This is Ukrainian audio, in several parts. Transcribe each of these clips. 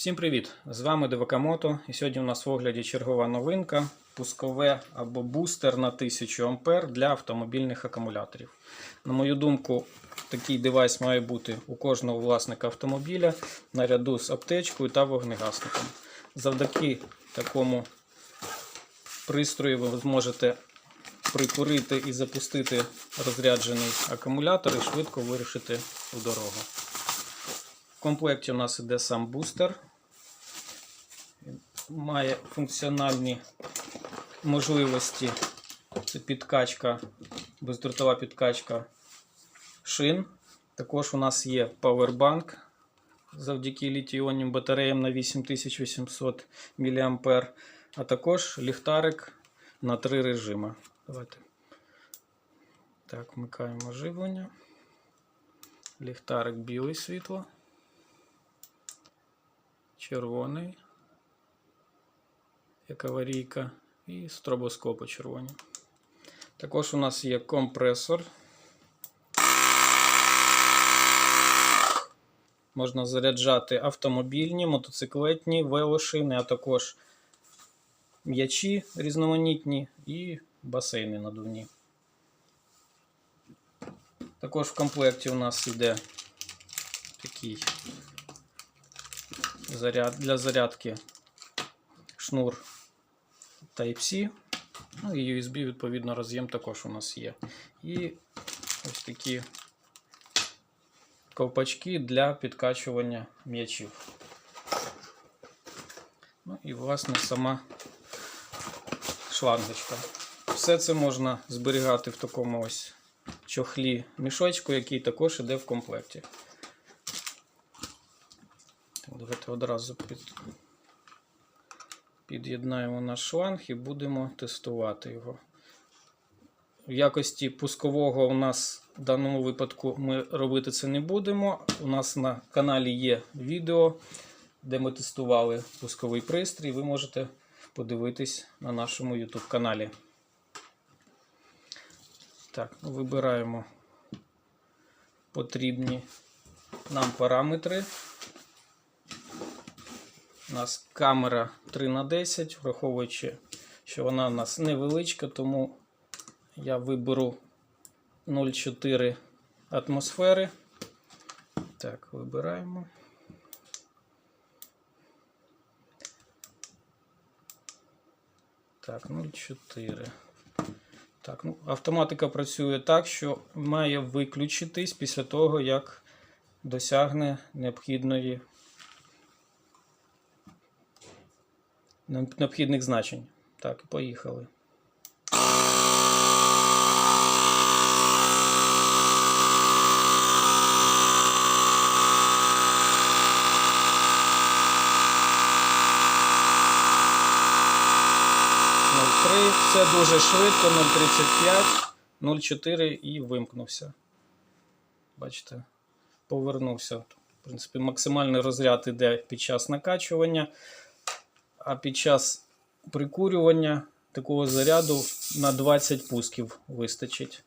Всім привіт! З вами Девакамото. І сьогодні у нас в огляді чергова новинка пускове або бустер на 1000 А для автомобільних акумуляторів. На мою думку, такий девайс має бути у кожного власника автомобіля наряду з аптечкою та вогнегасником. Завдяки такому пристрою ви зможете прикурити і запустити розряджений акумулятор і швидко вирішити у дорогу. В комплекті у нас іде сам бустер. Має функціональні можливості. Це підкачка, бездротова підкачка шин. Також у нас є павербанк завдяки літій-іонним батареям на 8800 мА, а також ліхтарик на три режими. Давайте. Так, вмикаємо живлення. Ліхтарик білий світло червоний, як аварійка, і стробоскопи червоні. Також у нас є компресор. Можна заряджати автомобільні, мотоциклетні, велошини, а також м'ячі різноманітні і басейни надувні. Також в комплекті у нас йде такий заряд, для зарядки шнур Type-C. Ну і USB, відповідно, роз'єм також у нас є. І ось такі ковпачки для підкачування м'ячів. Ну і, власне, сама шлангочка. Все це можна зберігати в такому ось чохлі мішочку, який також іде в комплекті. Так, Давайте одразу під... під'єднаємо наш шланг і будемо тестувати його. В якості пускового у нас в даному випадку ми робити це не будемо. У нас на каналі є відео, де ми тестували пусковий пристрій. Ви можете подивитись на нашому YouTube каналі. Так, ну, вибираємо потрібні нам параметри. У нас камера 3х10, враховуючи, що вона у нас невеличка, тому я виберу 0,4 атмосфери. Так, вибираємо. Так, 0,4. Так, ну, автоматика працює так, що має виключитись після того, як досягне необхідної необхідних значень. Так, поїхали. Все дуже швидко, 0,35, 0,4 і вимкнувся. Бачите, повернувся. В принципі, максимальний розряд іде під час накачування. А під час прикурювання такого заряду на 20 пусків вистачить.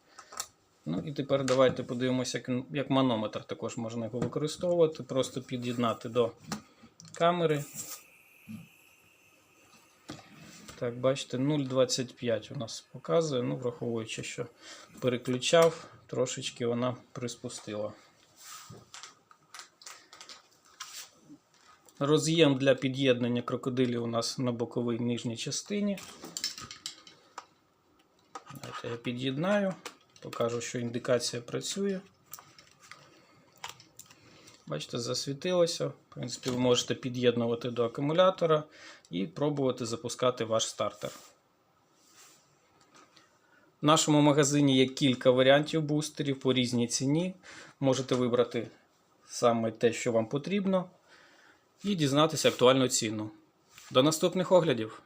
Ну і тепер давайте подивимося, як, як манометр також можна його використовувати. Просто під'єднати до камери. Так, бачите, 0,25 у нас показує, ну, враховуючи, що переключав, трошечки вона приспустила. Роз'єм для під'єднання крокодилів у нас на боковій нижній частині. Давайте я під'єднаю, покажу, що індикація працює. Бачите, засвітилося. В принципі, ви можете під'єднувати до акумулятора і пробувати запускати ваш стартер. В нашому магазині є кілька варіантів бустерів по різній ціні. Можете вибрати саме те, що вам потрібно і дізнатися актуальну ціну. До наступних оглядів!